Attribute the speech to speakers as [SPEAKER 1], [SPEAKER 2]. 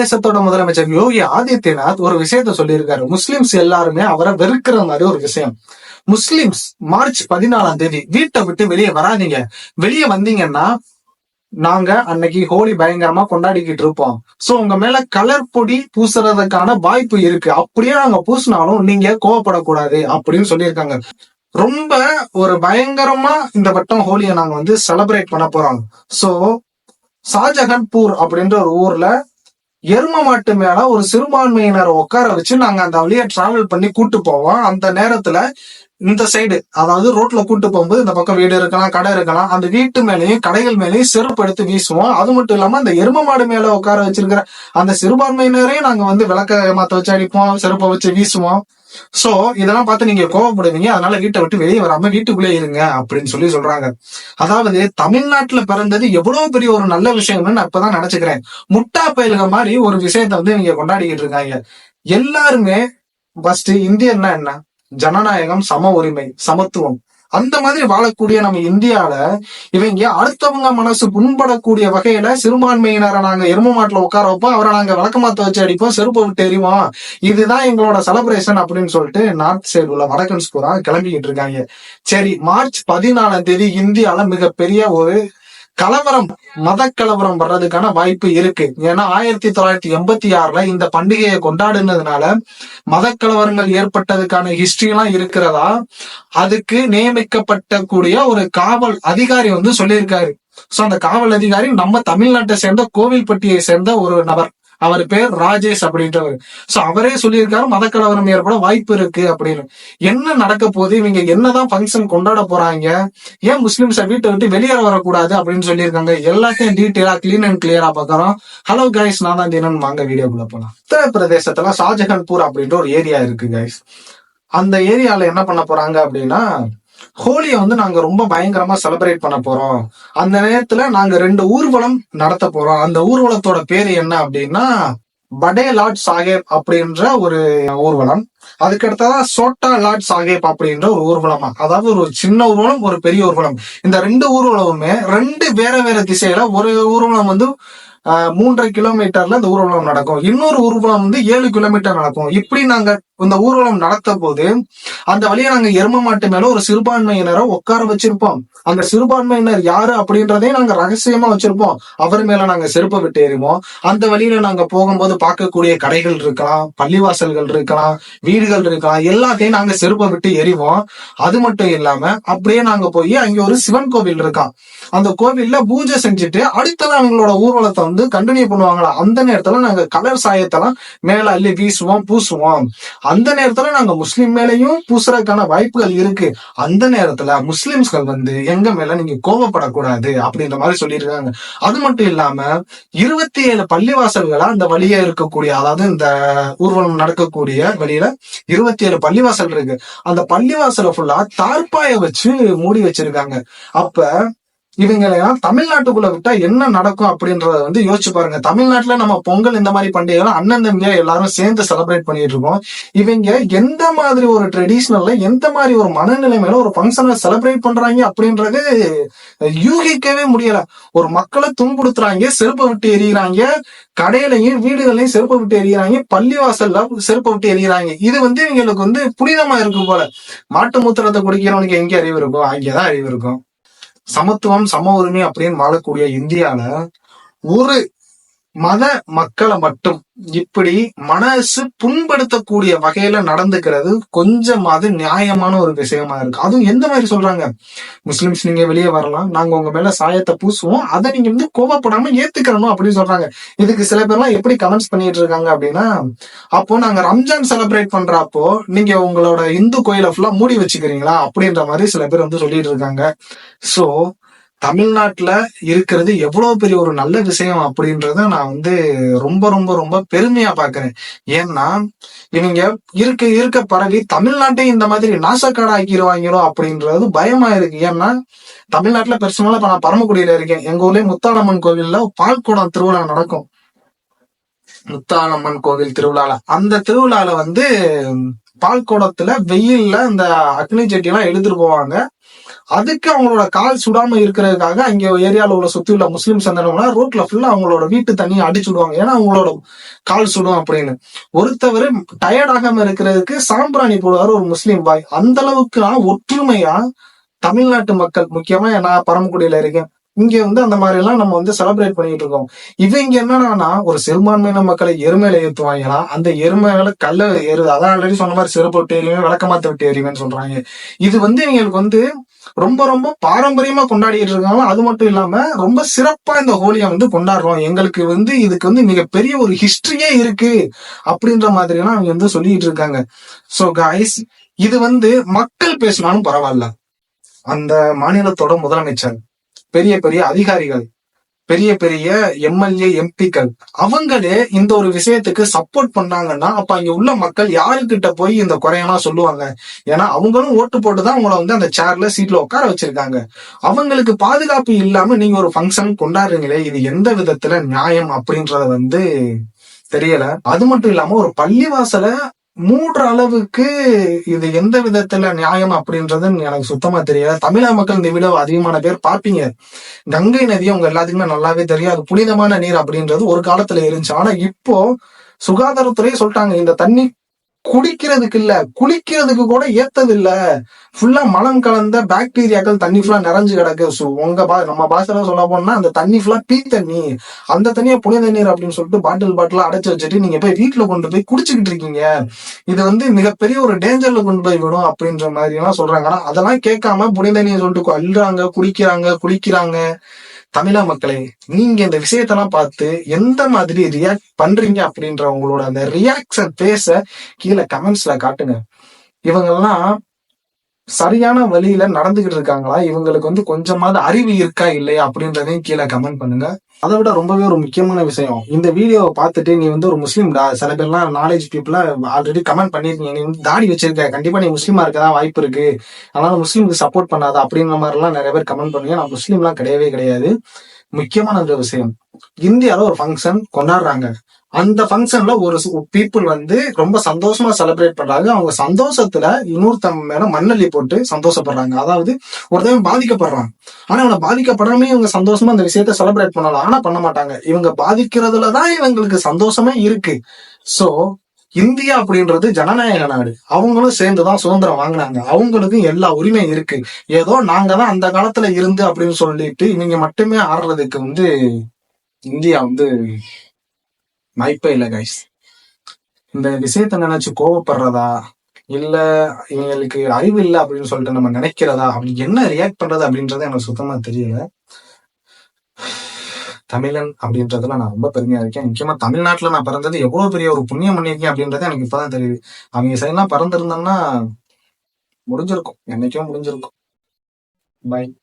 [SPEAKER 1] உத்தரப்பிரதேசத்தோட முதலமைச்சர் யோகி ஆதித்யநாத் ஒரு விஷயத்த சொல்லியிருக்காரு. முஸ்லிம்ஸ் எல்லாருமே அவரை வெறுக்கிற மாதிரி ஒரு விஷயம். முஸ்லிம்ஸ் மார்ச் பதினாலாம் தேதி வீட்டை விட்டு வெளியே வராதீங்க. வெளியே வந்தீங்கன்னா நாங்க அன்னைக்கு ஹோலி பயங்கரமா கொண்டாடிக்கிட்டு இருப்போம். சோ உங்க மேல கலர் பொடி பூசுறதுக்கான வாய்ப்பு இருக்கு. அப்படியே நாங்க பூசினாலும் நீங்க கோவப்படக்கூடாது அப்படின்னு சொல்லியிருக்காங்க. ரொம்ப ஒரு பயங்கரமா இந்த வட்டம் ஹோலியை நாங்க வந்து செலிப்ரேட் பண்ண போறோம். சோ ஷாஜஹான்பூர் அப்படின்ற ஒரு ஊர்ல எரும மாட்டு மேல ஒரு சிறுபான்மையினரை உட்கார வச்சு நாங்க அந்த வழியை டிராவல் பண்ணி கூட்டு போவோம். அந்த நேரத்துல இந்த சைடு அதாவது ரோட்ல கூட்டு போகும்போது இந்த பக்கம் வீடு இருக்கலாம் கடை இருக்கலாம் அந்த வீட்டு மேலேயும் கடைகள் மேலேயும் செருப்பு எடுத்து வீசுவோம். அது மட்டும் இல்லாம அந்த எரும மாடு மேல உட்கார வச்சிருக்கிற அந்த சிறுபான்மையினரையும் நாங்க வந்து விளக்க மாத்த வச்சு அடிப்போம் செருப்பை வச்சு வீசுவோம். சோ இதெல்லாம் பார்த்து நீங்க கோவப்படுவீங்க. அதனால வீட்டை விட்டு வெளியே வராம வீட்டுக்குள்ளே இருங்க அப்படின்னு சொல்லி சொல்றாங்க. அதாவது தமிழ்நாட்டுல பிறந்தது எவ்வளவு பெரிய ஒரு நல்ல விஷயம்னு நான் இப்பதான் நினைச்சுக்கிறேன். முட்டா பயிலுக மாதிரி ஒரு விஷயத்த வந்து நீங்க கொண்டாடிக்கிட்டு இருக்காங்க. எல்லாருமே ஃபர்ஸ்ட் இந்தியன்னா என்ன? ஜனநாயகம் சம உரிமை சமத்துவம். அந்த மாதிரி வாழக்கூடிய நம்ம இந்தியால இவங்க அடுத்தவங்க மனசு புண்படக்கூடிய வகையில சிறுபான்மையினரை நாங்க எரும மாட்டுல உட்கார வைப்போம். அவரை நாங்க விளக்கமாத்த வச்சு அடிப்போம். செருப்பை விட்டு எறிவோம். இதுதான் எங்களோட செலப்ரேஷன் அப்படின்னு சொல்லிட்டு நார்த் சைடு உள்ள வடக்கன்ஸ்கூரா கிளம்பிக்கிட்டு இருக்காங்க. சரி மார்ச் பதினாலாம் தேதி இந்தியால மிகப்பெரிய ஒரு கலவரம் மத கலவரம் வர்றதுக்கான வாய்ப்பு இருக்கு. ஏன்னா ஆயிரத்தி தொள்ளாயிரத்தி எண்பத்தி ஆறுல இந்த பண்டிகையை கொண்டாடுனதுனால மத கலவரங்கள் ஏற்பட்டதுக்கான ஹிஸ்டரி எல்லாம் இருக்கிறதா? அதுக்கு நியமிக்கப்பட்ட கூடிய ஒரு காவல் அதிகாரி வந்து சொல்லியிருக்காரு. சோ அந்த காவல் அதிகாரி நம்ம தமிழ்நாட்டை சேர்ந்த கோவில்பட்டியை சேர்ந்த ஒரு நபர். அவர் பேர் ராஜேஷ் அப்படின்றவர். சோ அவரே சொல்லியிருக்காரு மத கலவரம் ஏற்பட வாய்ப்பு இருக்கு அப்படின்னு. என்ன நடக்க போகுது? இவங்க என்னதான் ஃபங்க்ஷன் கொண்டாட போறாங்க? ஏன் முஸ்லிம்ஸை வீட்டை விட்டு வெளியேற வரக்கூடாது அப்படின்னு சொல்லியிருக்காங்க. எல்லாத்தையும் டீட்டெயிலா கிளீன் அண்ட் கிளியரா பாக்கிறோம் ஹலோ கைஸ் நான் தான் தினம். வாங்க வீடியோக்குள்ள போலாம். உத்தரப்பிரதேசத்துல ஷாஜஹான்பூர் அப்படின்ற ஒரு ஏரியா இருக்கு கைஸ் அந்த ஏரியால என்ன பண்ண போறாங்க அப்படின்னா ஹோலியை வந்து நாங்க ரொம்ப பயங்கரமா செலிப்ரேட் பண்ண போறோம். அந்த நேரத்துல நாங்க ரெண்டு ஊர்வலம் நடத்த போறோம். அந்த ஊர்வலத்தோட பேரு என்ன அப்படின்னா படே லார்ட் சாஹேப் அப்படின்ற ஒரு ஊர்வலம். அதுக்கடுத்ததா சோட்டா லார்ட் சாஹேப் அப்படின்ற ஒரு ஊர்வலமா. அதாவது ஒரு சின்ன ஊர்வலம் ஒரு பெரிய ஊர்வலம். இந்த ரெண்டு ஊர்வலமுமே ரெண்டு வேற வேற திசையில ஒரு ஊர்வலம் வந்து மூன்றரை கிலோமீட்டர்ல இந்த ஊர்வலம் நடக்கும். இன்னொரு ஊர்வலம் வந்து ஏழு கிலோமீட்டர் நடக்கும். இப்படி நாங்க இந்த ஊர்வலம் நடத்த போது அந்த வழியை நாங்க எரும மாட்டு மேல ஒரு சிறுபான்மையினரை உட்கார வச்சிருப்போம். அந்த சிறுபான்மையினர் யாரு அப்படின்றதையும் நாங்க ரகசியமா வச்சிருப்போம். அவர் மேல நாங்க செருப்பை விட்டு எறிவோம். அந்த வழியில நாங்க போகும்போது பார்க்கக்கூடிய கடைகள் இருக்கலாம் பள்ளிவாசல்கள் இருக்கலாம் வீடுகள் இருக்கலாம் எல்லாத்தையும் நாங்க செருப்பை விட்டு எறிவோம். அது மட்டும் இல்லாம அப்படியே நாங்க போய் அங்க ஒரு சிவன் கோவில் இருக்கான் அந்த கோவில்ல பூஜை செஞ்சுட்டு அடுத்தது அவங்களோட ஊர்வலத்தை வந்து கண்டினியூ பண்ணுவாங்களா? அந்த நேரத்துல நாங்க கலர் சாயத்தெல்லாம் மேல அள்ளி வீசுவோம் பூசுவோம். அந்த நேரத்துல நாங்க முஸ்லீம் மேலயும் பூசுறதுக்கான வாய்ப்புகள் இருக்கு. அந்த நேரத்துல முஸ்லிம்ஸ்கள் வந்து எங்க மேல நீங்க கோபப்படக்கூடாது அப்படின்ற மாதிரி சொல்லியிருக்காங்க. அது மட்டும் இல்லாம இருபத்தி ஏழு பள்ளிவாசல்களா அந்த வழியே இருக்கக்கூடிய அதாவது இந்த ஊர்வலம் நடக்கக்கூடிய வழியில இருபத்தி ஏழு பள்ளிவாசல் இருக்கு. அந்த பள்ளிவாசலை ஃபுல்லா தார்ப்பாய வச்சு மூடி வச்சிருக்காங்க. அப்ப இவங்களெல்லாம் தமிழ்நாட்டுக்குள்ள விட்டா என்ன நடக்கும் அப்படின்றத வந்து யோசிச்சு பாருங்க. தமிழ்நாட்டுல நம்ம பொங்கல் இந்த மாதிரி பண்டிகைகள் அண்ணன் தம்பியா எல்லாரும் சேர்ந்து செலிப்ரேட் பண்ணிட்டு இருக்கோம். இவங்க எந்த மாதிரி ஒரு ட்ரெடிஷ்னல்ல எந்த மாதிரி ஒரு மனநிலைமையில ஒரு ஃபங்க்ஷனை செலிப்ரேட் பண்றாங்க அப்படின்றது யூகிக்கவே முடியல. ஒரு மக்களை துன்புறுத்துறாங்க செருப்பை விட்டு எறிகிறாங்க கடையிலையும் வீடுகளையும் செருப்பை விட்டு எறிகிறாங்க பள்ளிவாசல்ல செருப்பை விட்டு எறிகிறாங்க. இது வந்து இவங்களுக்கு வந்து புனிதமா இருக்கும் போல. மாட்டு மூத்திரத்தை குடிக்கிறவனுக்கு எங்க அறிவு இருக்கும் அங்கேதான் அறிவு இருக்கும். சமத்துவம் சம உரிமை அப்படின்னு வாழக்கூடிய இந்தியால ஒரு மத மக்களை மட்டும் இப்படி மனசு புண்படுத்தக்கூடிய வகையில நடந்துக்கிறது கொஞ்சமாவது நியாயமான ஒரு விஷயமா இருக்கு. அதுவும் எந்த மாதிரி சொல்றாங்க? முஸ்லிம்ஸ் நீங்க வெளியே வரலாம் நாங்க உங்க மேல சாயத்தை பூசுவோம் அதை நீங்க வந்து கோவப்படாம ஏத்துக்கிறணும் அப்படின்னு சொல்றாங்க. இதுக்கு சில பேர்லாம் எப்படி கமெண்ட்ஸ் பண்ணிட்டு இருக்காங்க அப்படின்னா அப்போ நாங்க ரம்ஜான் செலிப்ரேட் பண்றப்போ நீங்க உங்களோட இந்து கோயிலை ஃபுல்லா மூடி வச்சுக்கிறீங்களா அப்படின்ற மாதிரி சில பேர் வந்து சொல்லிட்டு இருக்காங்க. சோ தமிழ்நாட்டுல இருக்கிறது எவ்வளவு பெரிய ஒரு நல்ல விஷயம் அப்படின்றத நான் வந்து ரொம்ப ரொம்ப ரொம்ப பெருமையா பார்க்குறேன். ஏன்னா இவங்க இருக்க இருக்க பரவி தமிழ்நாட்டையும் இந்த மாதிரி நாசக்காடு ஆக்கிடுவாங்களோ அப்படின்றது பயமா இருக்கு. ஏன்னா தமிழ்நாட்டுல பெருசுனால இப்போ நான் பரமக்குடியில இருக்கேன். எங்க ஊர்லயே முத்தாளம்மன் கோவில்ல பால்குடம் திருவிழா நடக்கும். முத்தாளம்மன் கோவில் திருவிழால. அந்த திருவிழால வந்து பால்குடத்துல வெயில்ல இந்த அக்னி சட்டி எல்லாம் எடுத்துட்டு போவாங்க. அதுக்கு அவங்களோட கால் சுடாம இருக்கிறதுக்காக அங்க ஏரியாவில் உள்ள சுத்தி உள்ள முஸ்லீம் என்ன ரோட்ல ஃபுல்லா அவங்களோட வீட்டு தண்ணியை அடிச்சு விடுவாங்க. ஏன்னா அவங்களோட கால் சுடும் அப்படின்னு. ஒருத்தவர் டயர்டாகாம இருக்கிறதுக்கு சாம்பிராணி போடுவாரு ஒரு முஸ்லீம் பாய். அந்த அளவுக்கு ஒற்றுமையா தமிழ்நாட்டு மக்கள் முக்கியமா நான் பரமக்குடியில இருக்கேன். இங்க வந்து அந்த மாதிரி எல்லாம் நம்ம வந்து செலிப்ரேட் பண்ணிட்டு இருக்கோம். இவங்க என்னன்னா ஒரு சிறுபான்மையின மக்களை எருமையில ஏற்றுவாங்கன்னா அந்த எருமைகளை கல்ல ஏறு அதான் ஆல்ரெடி சொன்ன மாதிரி சிறப்பு விட்டு எறிவேன் விளக்கமாத்த விட்டு எறிவேன்னு சொல்றாங்க. இது வந்து இவங்களுக்கு வந்து ரொம்ப ரொம்ப பாரம்பரியமா கொண்டாடிட்டு இருக்காங்க. அது மட்டும் இல்லாம ரொம்ப சிறப்பா இந்த ஹோலியை வந்து கொண்டாடுறோம். எங்களுக்கு வந்து இதுக்கு வந்து மிகப்பெரிய ஒரு ஹிஸ்டரியே இருக்கு அப்படின்ற மாதிரி எல்லாம் அவங்க வந்து சொல்லிட்டு இருக்காங்க. சோ காய்ஸ் இது வந்து மக்கள் பேசினாலும் பரவாயில்ல. அந்த மாநிலத்தோட முதலமைச்சர். பெரிய பெரிய அதிகாரிகள் பெரிய பெரிய எம்எல்ஏ எம்பிக்கள் அவங்களே இந்த ஒரு விஷயத்துக்கு சப்போர்ட் பண்ணாங்கன்னா அப்ப அங்க உள்ள மக்கள் யாருக்கிட்ட போய் இந்த குறையெல்லாம் சொல்லுவாங்க? ஏன்னா அவங்களும் ஓட்டு போட்டுதான் அவங்கள வந்து அந்த சேர்ல சீட்ல உட்கார வச்சிருக்காங்க. அவங்களுக்கு பாதுகாப்பு இல்லாம நீங்க ஒரு ஃபங்க்ஷன் கொண்டாடுறீங்களே இது எந்த விதத்துல நியாயம் அப்படின்றத வந்து தெரியல. அது மட்டும் இல்லாம ஒரு பள்ளிவாசல மூன்று அளவுக்கு இது எந்த விதத்துல நியாயம் அப்படின்றது எனக்கு சுத்தமா தெரியாது. தமிழக மக்கள் இந்த வீடியோ அதிகமான பேர் பார்ப்பீங்க. கங்கை நதி உங்க எல்லாத்துக்குமே நல்லாவே தெரியும். அது புனிதமான நீர் அப்படின்றது ஒரு காலத்துல இருந்துச்சு. ஆனா இப்போ சுகாதாரத்துறையே சொல்லிட்டாங்க இந்த தண்ணி குடிக்கிறதுக்கு இல்ல குளிக்கிறதுக்கு கூட ஏத்தது இல்ல ஃபுல்லா மலம் கலந்த பாக்டீரியாக்கள் தண்ணி ஃபுல்லா நிறைஞ்சு கிடக்கு. உங்க பா நம்ம பாஷையில சொல்ல போனா அந்த தண்ணி ஃபுல்லா பீ தண்ணி அந்த தண்ணியை புனித தண்ணீர் அப்படின்னு சொல்லிட்டு பாட்டில் பாட்டிலா அடைச்சு வச்சுட்டு நீங்க போய் வீட்டுல கொண்டு போய் குடிச்சுக்கிட்டு இருக்கீங்க. இது வந்து மிகப்பெரிய ஒரு டேஞ்சர்ல கொண்டு போய் விடும் அப்படின்ற மாதிரி எல்லாம் சொல்றாங்க. ஆனா அதெல்லாம் கேட்காம புனித தண்ணியை சொல்லிட்டு அள்ளுறாங்க குடிக்கிறாங்க குளிக்கிறாங்க. தமிழக மக்களே நீங்க இந்த விஷயத்தெல்லாம் பார்த்து எந்த மாதிரி ரியாக்ட் பண்றீங்க அப்படின்ற உங்களோட அந்த ரியாக்ஷன் பேச கீழே கமெண்ட்ஸ்ல காட்டுங்க. இவங்கெல்லாம் சரியான வழியில நடந்துகிட்டு இருக்காங்களா? இவங்களுக்கு வந்து கொஞ்சமாவது அறிவு இருக்கா இல்லையா? அப்படின்றதையும் கீழே கமெண்ட் பண்ணுங்க. அதை விட ரொம்பவே ஒரு முக்கியமான விஷயம். இந்த வீடியோவை பார்த்துட்டு நீ வந்து ஒரு முஸ்லீம் டா சில பேர்லாம் நாலேஜ் பீப்புளா ஆல்ரெடி கமெண்ட் பண்ணிருக்கீங்க நீ வந்து தாடி வச்சிருக்க. கண்டிப்பா நீ முஸ்லீமா இருக்கதான் வாய்ப்பு இருக்கு. அதனால முஸ்லீமுக்கு சப்போர்ட் பண்ணாத அப்படின்ற மாதிரி எல்லாம் நிறைய பேர் கமெண்ட் பண்ணுங்க நான் முஸ்லீம்லாம் கிடையவே கிடையாது. முக்கியமான ஒரு விஷயம். இந்தியால ஒரு ஃபங்க்ஷன் கொண்டாடுறாங்க. அந்த ஃபங்க்ஷன்ல ஒரு பீப்புள் வந்து ரொம்ப சந்தோஷமா செலிப்ரேட் பண்றாங்க. அவங்க சந்தோஷத்துல இன்னொருத்தவங்க மேல மண்ணள்ளி போட்டு சந்தோஷப்படுறாங்க. அதாவது ஒருத்தவங்க பாதிக்கப்படுறாங்க ஆனா அவங்க பாதிக்கப்படாமே இவங்க சந்தோஷமா அந்த விஷயத்த செலிப்ரேட் பண்ணலாம். ஆனா பண்ண மாட்டாங்க. இவங்க பாதிக்கிறதுலதான் இவங்களுக்கு சந்தோஷமே இருக்கு. சோ இந்தியா அப்படின்றது ஜனநாயக நாடு. அவங்களும் சேர்ந்துதான் சுதந்திரம் வாங்கினாங்க. அவங்களுக்கும் எல்லா உரிமையும் இருக்கு. ஏதோ நாங்க தான் அந்த காலத்துல இருந்து அப்படின்னு சொல்லிட்டு இவங்க மட்டுமே ஆடுறதுக்கு வந்து இந்தியா வந்து வாய்ப்பே இல்லை கைஸ் இந்த விஷயத்த நினைச்சு கோவப்படுறதா இல்ல இவங்களுக்கு அறிவு இல்லை அப்படின்னு சொல்லிட்டு நம்ம நினைக்கிறதா அப்படி என்ன ரியாக்ட் பண்றது அப்படின்றது எனக்கு சுத்தமா தெரியல. தமிழன் அப்படின்றதுல நான் ரொம்ப பெருமையா இருக்கேன். முக்கியமா தமிழ்நாட்டுல நான் பிறந்தது எவ்வளவு பெரிய ஒரு புண்ணியம் பண்ணியிருக்கேன் அப்படின்றது எனக்கு இப்பதான் தெரியுது. அவங்க சைட்லாம் பறந்துருந்தோம்னா முடிஞ்சிருக்கும். என்னைக்கும் முடிஞ்சிருக்கும். பை